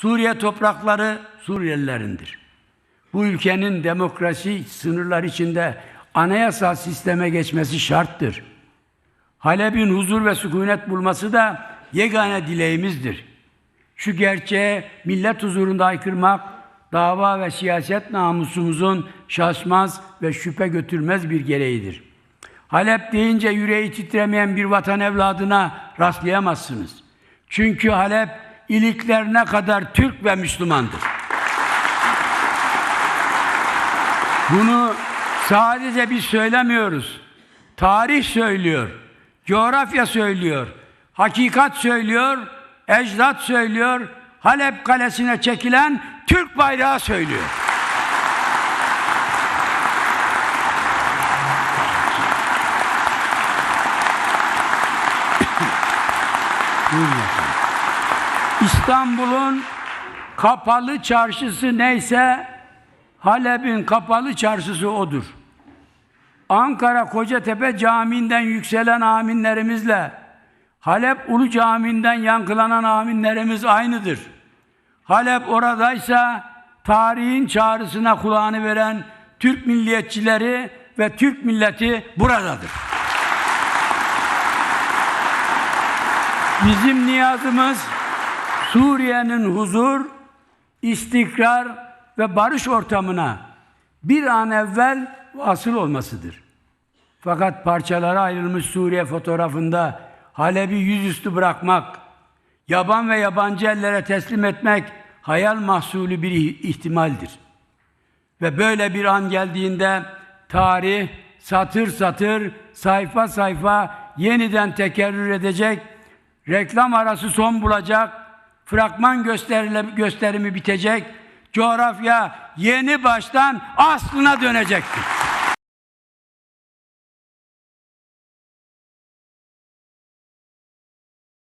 Suriye toprakları Suriyelilerindir. Bu ülkenin demokrasi sınırlar içinde anayasal sisteme geçmesi şarttır. Halep'in huzur ve sükunet bulması da yegane dileğimizdir. Şu gerçeğe millet huzurunda aykırmak, dava ve siyaset namusumuzun şaşmaz ve şüphe götürmez bir gereğidir. Halep deyince yüreği titremeyen bir vatan evladına rastlayamazsınız. Çünkü Halep iliklerine kadar Türk ve Müslümandır. Bunu sadece biz söylemiyoruz. Tarih söylüyor, coğrafya söylüyor, hakikat söylüyor, ecdat söylüyor, Halep kalesine çekilen Türk bayrağı söylüyor. Buyurun efendim. İstanbul'un kapalı çarşısı neyse Halep'in kapalı çarşısı odur. Ankara Kocatepe Camii'nden yükselen aminlerimizle Halep Ulu Camii'nden yankılanan aminlerimiz aynıdır. Halep oradaysa tarihin çağrısına kulağını veren Türk milliyetçileri ve Türk milleti buradadır. Bizim niyazımız Suriye'nin huzur, istikrar ve barış ortamına bir an evvel vasıl olmasıdır. Fakat parçalara ayrılmış Suriye fotoğrafında Halep'i yüzüstü bırakmak, yaban ve yabancı ellere teslim etmek hayal mahsulü bir ihtimaldir. Ve böyle bir an geldiğinde tarih satır satır, sayfa sayfa yeniden tekerrür edecek, reklam arası son bulacak, fragman gösterimi bitecek, coğrafya yeni baştan aslına dönecektir.